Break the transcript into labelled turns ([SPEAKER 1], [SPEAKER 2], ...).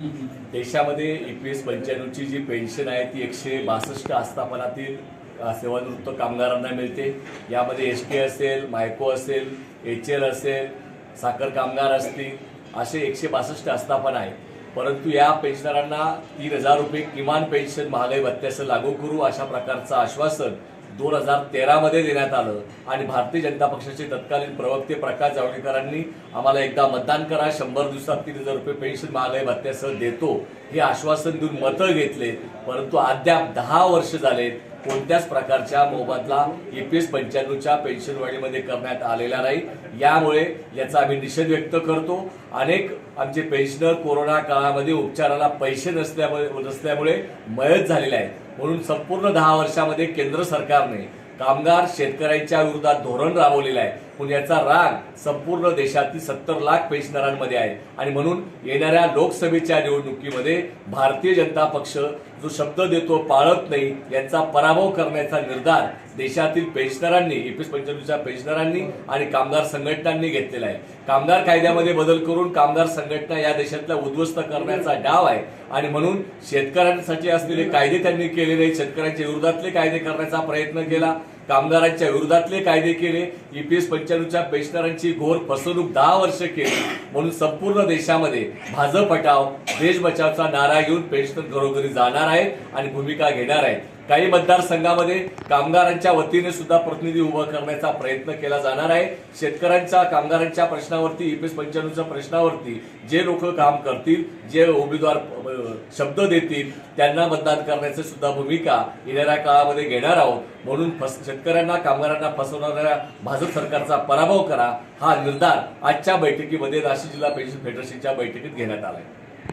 [SPEAKER 1] देशामध्ये एकवीस E P S पंच्याण्णवची जी पेन्शन आहे ती एकशे बासष्ट आस्थापनातील सेवानिवृत्त कामगारांना मिळते. यामध्ये एस टी असेल मायको असेल एच एल असेल साखर कामगार असतील असे एकशे बासष्ट आस्थापना आहेत. परंतु या पेन्शनरांना तीन हजार रुपये किमान पेन्शन महागाई भत्त्यासह लागू करू अशा प्रकारचं आश्वासन दोन हजार तेरामध्ये देण्यात आलं. आणि भारतीय जनता पक्षाचे तत्कालीन प्रवक्ते प्रकाश जावडेकरांनी आम्हाला एकदा मतदान करा शंभर दिवसात तीन हजार रुपये पेन्शन महागाई भत्त्यासह देतो हे आश्वासन देऊन मतं घेतले. परंतु अद्याप दहा वर्ष झालेत कोणत्याच प्रकारच्या मोबदला ए पी एस पंच्याण्णवच्या पेन्शनवाढीमध्ये करण्यात आलेला नाही. यामुळे याचा आम्ही निषेध व्यक्त करतो. अनेक आमचे पेन्शनर कोरोना काळामध्ये उपचाराला पैसे नसल्यामुळे नसल्यामुळे मयत झालेले आहेत. म्हणून संपूर्ण दहा वर्षामध्ये केंद्र सरकारने कामगार शेतकऱ्यांच्या विरोधात धोरण राबवलेलं आहे. पुण्याचा याचा राग संपूर्ण देशातील सत्तर लाख पेन्शनरांमध्ये आहे. आणि म्हणून येणाऱ्या लोकसभेच्या निवडणुकीमध्ये भारतीय जनता पक्ष जो शब्द देतो पाळत नाही यांचा पराभव करण्याचा निर्धार देशातील पेन्शनरांनी एपीएस पंचवीसच्या पेन्शनरांनी आणि कामगार संघटनांनी घेतलेला आहे. कामगार कायद्यामध्ये बदल करून कामगार संघटना या देशातल्या उद्ध्वस्त करण्याचा डाव आहे. आणि म्हणून शेतकऱ्यांसाठी असलेले कायदे त्यांनी केले नाही शेतकऱ्यांच्या विरोधातले कायदे करण्याचा प्रयत्न केला. कामगारांच्या विरोधातले कायदे केले ईपीएस पंच्याण्णवच्या पेन्शनरांची घोर फसवणूक दहा वर्ष केली म्हणून संपूर्ण देशामध्ये भाजप हटाव देश बचावचा नारा घेऊन पेन्शनर घरोघरी जाणार आहेत आणि भूमिका घेणार आहेत. काही मतदारसंघामध्ये कामगारांच्या वतीने सुद्धा प्रतिनिधी उभं करण्याचा प्रयत्न केला जाणार आहे. शेतकऱ्यांच्या कामगारांच्या प्रश्नावरती एस पंच्याण्णवच्या प्रश्नावरती जे लोक काम करतील जे उमेदवार शब्द देतील त्यांना मतदान करण्याची सुद्धा भूमिका येणाऱ्या काळामध्ये घेणार आहोत. म्हणून फस- शेतकऱ्यांना कामगारांना फसवणाऱ्या भाजप सरकारचा पराभव करा. हा निर्धार आजच्या बैठकीमध्ये नाशिक जिल्हा पेन्शन फेडरेशनच्या बैठकीत घेण्यात आला आहे